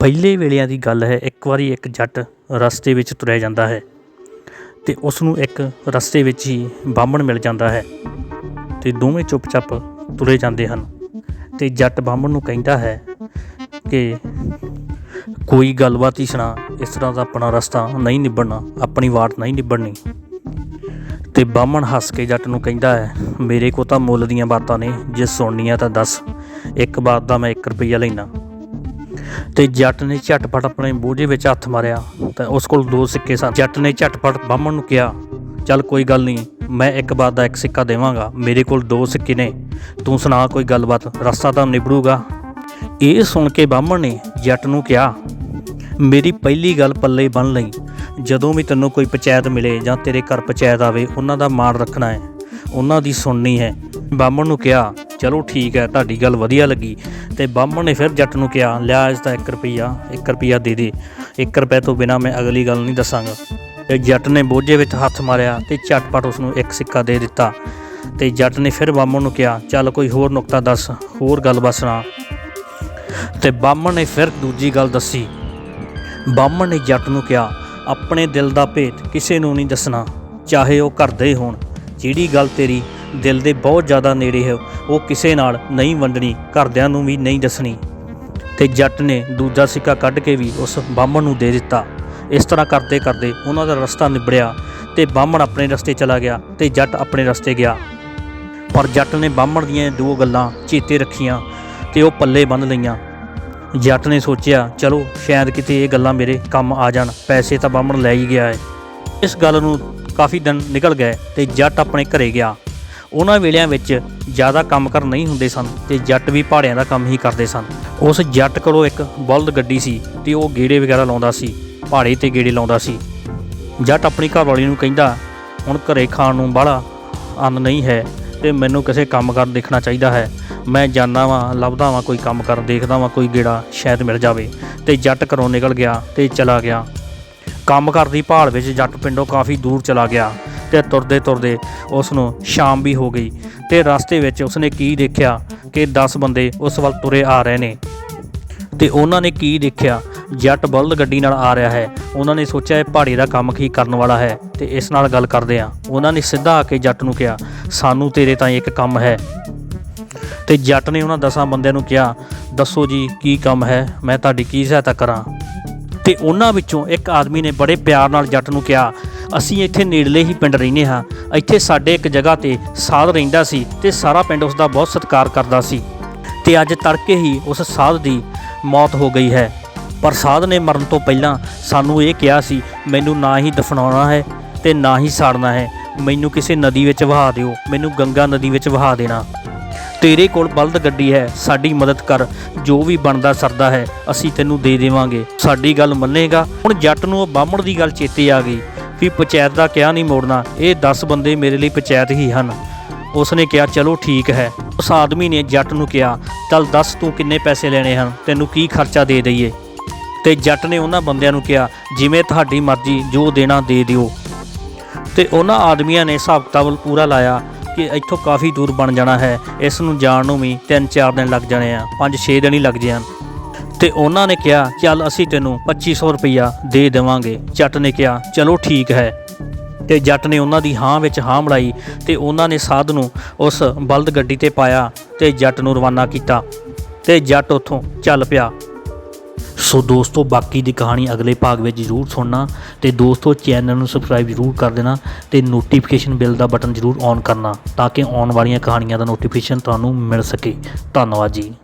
ਪਹਿਲੇ ਵੇਲਿਆਂ ਦੀ ਗੱਲ ਹੈ, ਇੱਕ ਵਾਰੀ ਇੱਕ ਜੱਟ ਰਸਤੇ ਵਿੱਚ ਤੁਰਿਆ ਜਾਂਦਾ ਹੈ ਤੇ ਉਸ ਨੂੰ ਇੱਕ ਰਸਤੇ ਵਿੱਚ ਹੀ ਬਾਹਮਣ ਮਿਲ ਜਾਂਦਾ ਹੈ ਤੇ ਦੋਵੇਂ ਚੁੱਪਚਾਪ ਤੁਰੇ ਜਾਂਦੇ ਹਨ ਤੇ ਜੱਟ ਬਾਹਮਣ ਨੂੰ ਕਹਿੰਦਾ ਹੈ ਕਿ ਕੋਈ ਗੱਲਬਾਤ ਹੀ ਸੁਣਾ, ਇਸ ਤਰ੍ਹਾਂ ਦਾ ਆਪਣਾ ਰਸਤਾ ਨਹੀਂ ਨਿਭਣਾ, ਆਪਣੀ ਵਾਟ ਨਹੀਂ ਨਿਭਣੀ। ਤੇ ਬਾਹਮਣ ਹੱਸ ਕੇ ਜੱਟ ਨੂੰ ਕਹਿੰਦਾ ਹੈ, ਮੇਰੇ ਕੋ ਤਾਂ ਮੁੱਲ ਦੀਆਂ ਬਾਤਾਂ ਨੇ, ਜੇ ਸੁਣਨੀਆਂ ਤਾਂ ਦੱਸ, ਇੱਕ ਬਾਤ ਦਾ ਮੈਂ 1 ਰੁਪਈਆ ਲੈਣਾ ਤੇ ਜੱਟ ਨੇ ਝਟਪਟ ਆਪਣੇ ਬੋਝੇ ਵਿੱਚ ਹੱਥ ਮਾਰਿਆ ਤਾਂ ਉਸ ਕੋਲ ਦੋ ਸਿੱਕੇ ਸਨ। ਜੱਟ ਨੇ ਝਟਪਟ ਬਾਹਮਣ ਨੂੰ ਕਿਹਾ, ਚੱਲ ਕੋਈ ਗੱਲ ਨਹੀਂ, ਮੈਂ ਇੱਕ ਵਾਰ ਦਾ ਇੱਕ ਸਿੱਕਾ ਦੇਵਾਂਗਾ। ਮੇਰੇ ਕੋਲ ਦੋ ਸਿੱਕੇ ਨੇ। ਤੂੰ ਸੁਣਾ ਕੋਈ ਗੱਲਬਾਤ। ਰਸਤਾ ਤਾਂ ਨਿਬੜੂਗਾ? ਇਹ ਸੁਣ ਕੇ ਬਾਹਮਣ ਨੇ ਜੱਟ ਨੂੰ ਕਿਹਾ, ਮੇਰੀ ਪਹਿਲੀ ਗੱਲ ਪੱਲੇ ਬੰਨ ਲਈ। ਜਦੋਂ ਵੀ ਤੈਨੂੰ ਕੋਈ ਪੰਚਾਇਤ ਮਿਲੇ ਜਾਂ ਤੇਰੇ ਘਰ ਪੰਚਾਇਤ ਆਵੇ, ਉਹਨਾਂ ਦਾ ਮਾਣ ਰੱਖਣਾ ਹੈ। ਉਹਨਾਂ ਦੀ ਸੁਣਨੀ ਹੈ। ਬਾਹਮਣ ਨੂੰ ਕਿਹਾ ਚਲੋ ਠੀਕ ਹੈ, ਤੁਹਾਡੀ ਗੱਲ ਵਧੀਆ ਲੱਗੀ। ਤੇ ਬਾਹਮਣ ਨੇ ਫਿਰ ਜੱਟ ਨੂੰ ਕਿਹਾ, ਲਿਆ ਇਸ ਦਾ 1 ਰੁਪਈਆ 1 ਰੁਪਈਆ ਦੇ ਦੇ। 1 ਰੁਪਏ ਤੋਂ ਬਿਨਾ ਮੈਂ ਅਗਲੀ ਗੱਲ ਨਹੀਂ ਦੱਸਾਂਗਾ। ਤੇ ਜੱਟ ਨੇ ਬੋਝੇ ਵਿੱਚ ਹੱਥ ਮਾਰਿਆ ਤੇ ਝਟਪਟ ਉਸ ਨੂੰ ਇੱਕ ਸਿੱਕਾ ਦੇ ਦਿੱਤਾ। ਤੇ ਜੱਟ ਨੇ ਫਿਰ ਬਾਹਮਣ ਨੂੰ ਕਿਹਾ, ਚੱਲ ਕੋਈ ਹੋਰ ਨੁਕਤਾ ਦੱਸ, ਹੋਰ ਗੱਲਬਾਤ ਸੁਣਾ। ਤੇ ਬਾਹਮਣ ਨੇ ਫਿਰ ਦੂਜੀ ਗੱਲ ਦੱਸੀ। ਬਾਹਮਣ ਨੇ ਜੱਟ ਨੂੰ ਕਿਹਾ, ਆਪਣੇ ਦਿਲ ਦਾ ਭੇਤ ਕਿਸੇ ਨੂੰ ਨਹੀਂ ਦੱਸਣਾ, ਚਾਹੇ ਉਹ ਘਰ ਦੇ ਹੋਣ। ਜਿਹੜੀ ਗੱਲ ਤੇਰੀ ਦਿਲ ਦੇ ਬਹੁਤ ਜ਼ਿਆਦਾ ਨੇੜੇ ਹੈ। ਉਹ ਕਿਸੇ ਨਾਲ ਨਹੀਂ ਵੰਡਣੀ, ਘਰਦਿਆਂ ਨੂੰ ਵੀ ਨਹੀਂ ਦੱਸਣੀ। ਤੇ ਜੱਟ ਨੇ ਦੂਜਾ ਸਿੱਕਾ ਕੱਢ ਕੇ ਵੀ ਉਸ ਬਾਹਮਣ ਨੂੰ ਦੇ ਦਿੱਤਾ। ਇਸ ਤਰ੍ਹਾਂ ਕਰਦੇ ਕਰਦੇ ਉਹਨਾਂ ਦਾ ਰਸਤਾ ਨਿਬੜਿਆ ਤੇ ਬਾਹਮਣ ਆਪਣੇ ਰਸਤੇ ਚਲਾ ਗਿਆ ਤੇ ਜੱਟ ਆਪਣੇ ਰਸਤੇ ਗਿਆ। ਪਰ ਜੱਟ ਨੇ ਬਾਹਮਣ ਦੀਆਂ ਦੋ ਗੱਲਾਂ ਚੇਤੇ ਰੱਖੀਆਂ ਤੇ ਉਹ ਪੱਲੇ ਬੰਨ ਲਈਆਂ। ਜੱਟ ਨੇ ਸੋਚਿਆ, ਚਲੋ, ਸ਼ਾਇਦ ਕਿਤੇ ਇਹ ਗੱਲਾਂ ਮੇਰੇ ਕੰਮ ਆ ਜਾਣ। ਪੈਸੇ ਤਾਂ ਬਾਹਮਣ ਲੈ ਹੀ ਗਿਆ ਹੈ। ਇਸ ਗੱਲ ਨੂੰ ਕਾਫੀ ਦਿਨ ਨਿਕਲ ਗਏ ਤੇ ਜੱਟ ਆਪਣੇ ਘਰੇ ਗਿਆ। ਉਹਨਾਂ ਵੇਲਿਆਂ ਵਿੱਚ ਜ਼ਿਆਦਾ ਕੰਮ ਕਰ ਨਹੀਂ ਹੁੰਦੇ ਸਨ ਤੇ ਜੱਟ ਵੀ ਪਹਾੜਿਆਂ ਦਾ ਕੰਮ ਹੀ ਕਰਦੇ ਸਨ। ਉਸ ਜੱਟ ਕੋਲੋਂ ਇੱਕ ਬਲਦ ਗੱਡੀ ਸੀ ਤੇ ਉਹ ਗੇੜੇ ਵਗੈਰਾ ਲਾਉਂਦਾ ਸੀ, ਪਹਾੜੇ ਤੇ ਗੇੜੇ ਲਾਉਂਦਾ ਸੀ। ਜੱਟ ਆਪਣੀ ਘਰਵਾਲੀ ਨੂੰ ਕਹਿੰਦਾ, ਹੁਣ ਘਰੇ ਖਾਣ ਨੂੰ ਬਾਹਲਾ ਅੰਨ ਨਹੀਂ ਹੈ ਤੇ ਮੈਨੂੰ ਕਿਸੇ ਕੰਮ ਕਰ ਦੇਖਣਾ ਚਾਹੀਦਾ ਹੈ। ਮੈਂ ਜਾਣਾ ਵਾਂ, ਲੱਭਦਾ ਵਾਂ, ਕੋਈ ਕੰਮ ਕਰ, ਦੇਖਦਾ ਵਾਂ, ਕੋਈ ਗੇੜਾ ਸ਼ਾਇਦ ਮਿਲ ਜਾਵੇ। ਤੇ ਜੱਟ ਘਰੋਂ ਨਿਕਲ ਗਿਆ ਤੇ ਚਲਾ ਗਿਆ। ਕੰਮ ਕਰਦੀ ਭਾਲ ਵਿੱਚ ਜੱਟ ਪਿੰਡੋਂ ਕਾਫੀ ਦੂਰ ਚਲਾ ਗਿਆ। ਤੇ ਤੁਰਦੇ ਤੁਰਦੇ ਉਸ ਨੂੰ ਸ਼ਾਮ ਵੀ ਹੋ ਗਈ ਤੇ ਰਸਤੇ ਵਿੱਚ ਉਸਨੇ ਕੀ ਦੇਖਿਆ ਕਿ 10 ਬੰਦੇ ਉਸ ਵੱਲ ਤੁਰੇ ਆ ਰਹੇ ਨੇ। ਤੇ ਉਹਨਾਂ ਨੇ ਕੀ ਦੇਖਿਆ? ਜੱਟ ਬਲਦ ਗੱਡੀ ਨਾਲ ਆ ਰਿਹਾ ਹੈ। ਉਹਨਾਂ ਨੇ ਸੋਚਿਆ ਇਹ ਪਹਾੜੀ ਦਾ ਕੰਮ ਕੀ ਕਰਨ ਵਾਲਾ ਹੈ ਤੇ ਇਸ ਨਾਲ ਗੱਲ ਕਰਦੇ ਆ ਉਹਨਾਂ ਨੇ ਸਿੱਧਾ ਆ ਕੇ ਜੱਟ ਨੂੰ ਕਿਹਾ, ਸਾਨੂੰ ਤੇਰੇ ਤਾਂ ਇੱਕ ਕੰਮ ਹੈ। ਤੇ ਜੱਟ ਨੇ ਉਹਨਾਂ ਦਸਾਂ ਬੰਦਿਆਂ ਨੂੰ ਕਿਹਾ, ਦੱਸੋ ਜੀ, ਕੀ ਕੰਮ ਹੈ? ਮੈਂ ਤੁਹਾਡੀ ਕੀ ਸਹਾਇਤਾ ਕਰਾਂ? ਤੇ ਉਹਨਾਂ ਵਿੱਚੋਂ ਇੱਕ ਆਦਮੀ ਨੇ ਬੜੇ ਪਿਆਰ ਨਾਲ ਜੱਟ ਨੂੰ ਕਿਹਾ ਅਸੀਂ ਇੱਥੇ ਨੇੜਲੇ ਹੀ ਪਿੰਡ ਰਹਿੰਦੇ ਹਾਂ। ਇੱਥੇ ਸਾਡੇ ਇੱਕ ਜਗ੍ਹਾ ਤੇ ਸਾਧ ਰਹਿੰਦਾ ਸੀ ਤੇ ਸਾਰਾ ਪਿੰਡ ਉਸ ਦਾ ਬਹੁਤ ਸਤਿਕਾਰ ਕਰਦਾ ਸੀ। ਤੇ ਅੱਜ ਤੜਕੇ ਹੀ ਉਸ ਸਾਧ ਦੀ ਮੌਤ ਹੋ ਗਈ ਹੈ। ਪਰ ਸਾਧ ਨੇ ਮਰਨ ਤੋਂ ਪਹਿਲਾਂ ਸਾਨੂੰ ਇਹ ਕਿਹਾ ਸੀ, ਮੈਨੂੰ ਨਾ ਹੀ ਦਫਨਾਉਣਾ ਹੈ ਤੇ ਨਾ ਹੀ ਸਾੜਨਾ ਹੈ। ਮੈਨੂੰ ਕਿਸੇ ਨਦੀ ਵਿੱਚ ਵਹਾ ਦਿਓ। ਮੈਨੂੰ ਗੰਗਾ ਨਦੀ ਵਿੱਚ ਵਹਾ ਦੇਣਾ। ਤੇਰੇ ਕੋਲ ਬਲਦ ਗੱਡੀ ਹੈ। ਸਾਡੀ ਮਦਦ ਕਰ। ਜੋ ਵੀ ਬਣਦਾ ਸਰਦਾ ਹੈ, ਅਸੀਂ ਤੈਨੂੰ ਦੇ ਦੇਵਾਂਗੇ। ਸਾਡੀ ਗੱਲ ਮੰਨੇਗਾ? ਹੁਣ ਜੱਟ ਨੂੰ ਉਹ ਬਾਹਮਣ ਦੀ ਗੱਲ ਚੇਤੇ ਆ ਗਈ। ਵੀ ਪੰਚਾਇਤ ਦਾ ਕਿਹਾ ਨਹੀਂ ਮੋੜਨਾ, ਇਹ 10 ਬੰਦੇ ਮੇਰੇ ਲਈ ਪੰਚਾਇਤ ਹੀ ਹਨ। ਉਸਨੇ ਕਿਹਾ, ਚਲੋ ਠੀਕ ਹੈ। ਉਸ ਆਦਮੀ ਨੇ ਜੱਟ ਨੂੰ ਕਿਹਾ, ਚੱਲ ਦੱਸ ਤੂੰ ਕਿੰਨੇ ਪੈਸੇ ਲੈਣੇ ਹਨ, ਤੈਨੂੰ ਕੀ ਖਰਚਾ ਦੇ ਦਈਏ? ਤੇ ਜੱਟ ਨੇ ਉਹਨਾਂ ਬੰਦਿਆਂ ਨੂੰ ਕਿਹਾ, ਜਿਵੇਂ ਤੁਹਾਡੀ ਮਰਜ਼ੀ, ਜੋ ਦੇਣਾ ਦੇ ਦਿਓ। ਤੇ ਉਹਨਾਂ ਆਦਮੀਆਂ ਨੇ ਹਿਸਾਬ ਕਿਤਾਬ ਪੂਰਾ ਲਾਇਆ ਕਿ ਇੱਥੋਂ ਕਾਫੀ ਦੂਰ ਬਣ ਜਾਣਾ ਹੈ। ਇਸ ਨੂੰ ਜਾਣ ਨੂੰ ਵੀ 3-4 ਦਿਨ ਲੱਗ ਜਾਣੇ ਆ 5-6 ਦਿਨ ਹੀ ਲੱਗ ਜਾਣ। ਤੇ ਉਹਨਾਂ ਨੇ ਕਿਹਾ, ਚੱਲ ਅਸੀਂ ਤੈਨੂੰ 2500 ਰੁਪਈਆ ਦੇ ਦੇਵਾਂਗੇ। ਜੱਟ ਨੇ ਕਿਹਾ, ਚਲੋ ਠੀਕ ਹੈ। ਤੇ ਜੱਟ ਨੇ ਉਹਨਾਂ ਦੀ ਹਾਂ ਵਿੱਚ ਹਾਂ ਮਿਲਾਈ ਤੇ ਉਹਨਾਂ ਨੇ ਸਾਧ ਨੂੰ ਉਸ ਬਲਦ ਗੱਡੀ ਤੇ ਪਾਇਆ ਤੇ ਜੱਟ ਨੂੰ ਰਵਾਨਾ ਕੀਤਾ। ਤੇ ਜੱਟ ਉੱਥੋਂ ਚੱਲ ਪਿਆ। ਸੋ ਦੋਸਤੋ, ਬਾਕੀ ਦੀ ਕਹਾਣੀ ਅਗਲੇ ਭਾਗ ਵਿੱਚ ਜ਼ਰੂਰ ਸੁਣਨਾ ਤੇ ਦੋਸਤੋ, ਚੈਨਲ ਨੂੰ ਸਬਸਕ੍ਰਾਈਬ ਜ਼ਰੂਰ ਕਰ ਦੇਣਾ ਤੇ ਨੋਟੀਫਿਕੇਸ਼ਨ ਬਿੱਲ ਦਾ ਬਟਨ ਜ਼ਰੂਰ ਔਨ ਕਰਨਾ ਤਾਂ ਕਿ ਆਉਣ ਵਾਲੀਆਂ ਕਹਾਣੀਆਂ ਦਾ ਨੋਟੀਫਿਕੇਸ਼ਨ ਤੁਹਾਨੂੰ ਮਿਲ ਸਕੇ। ਧੰਨਵਾਦ ਜੀ।